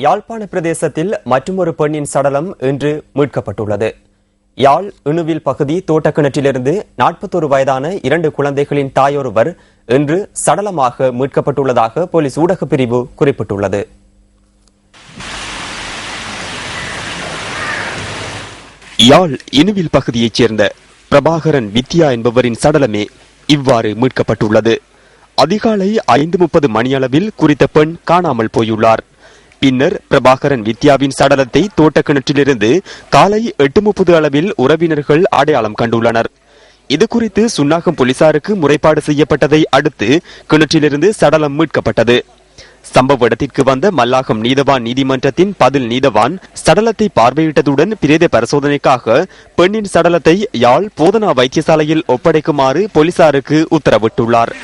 யாழ்ப்பாண பிரதேசத்தில் மற்றொரு பெண்ணின் சடலம் இன்று மீட்கப்பட்டுள்ளது. யாழ் இணுவில் பகுதி தோட்டக்கிணற்றிலிருந்து நாற்பத்தொரு வயதான இரண்டு குழந்தைகளின் தாயொருவர் இன்று சடலமாக மீட்கப்பட்டுள்ளதாக போலீஸ் ஊடகப் பிரிவு குறிப்பிட்டுள்ளது. யாழ் இணுவில் பகுதியைச் சேர்ந்த பிரபாகரன் வித்யா என்பவரின் சடலமே இவ்வாறு மீட்கப்பட்டுள்ளது. அதிகாலை ஐந்து முப்பது மணியளவில் குறித்த பெண் காணாமல் போயுள்ளார். பின்னர் பிரபாகரன் வித்யாவின் சடலத்தை தோட்டக்கிணற்றிலிருந்து காலை எட்டு முப்பது அளவில் உறவினர்கள் அடையாளம் கண்டுள்ளனர். இது குறித்து சுன்னாகம் போலீசாருக்கு முறைப்பாடு செய்யப்பட்டதை அடுத்து கிணற்றிலிருந்து சடலம் மீட்கப்பட்டது. சம்பவ இடத்திற்கு வந்த மல்லாகம் நீதவான் நீதிமன்றத்தின் பதில் நீதவான் சடலத்தை பார்வையிட்டதுடன் பிரேத பரிசோதனைக்காக பெண்ணின் சடலத்தை யாழ் போதனா வைத்தியசாலையில் ஒப்படைக்குமாறு போலீசாருக்கு உத்தரவிட்டுள்ளார்.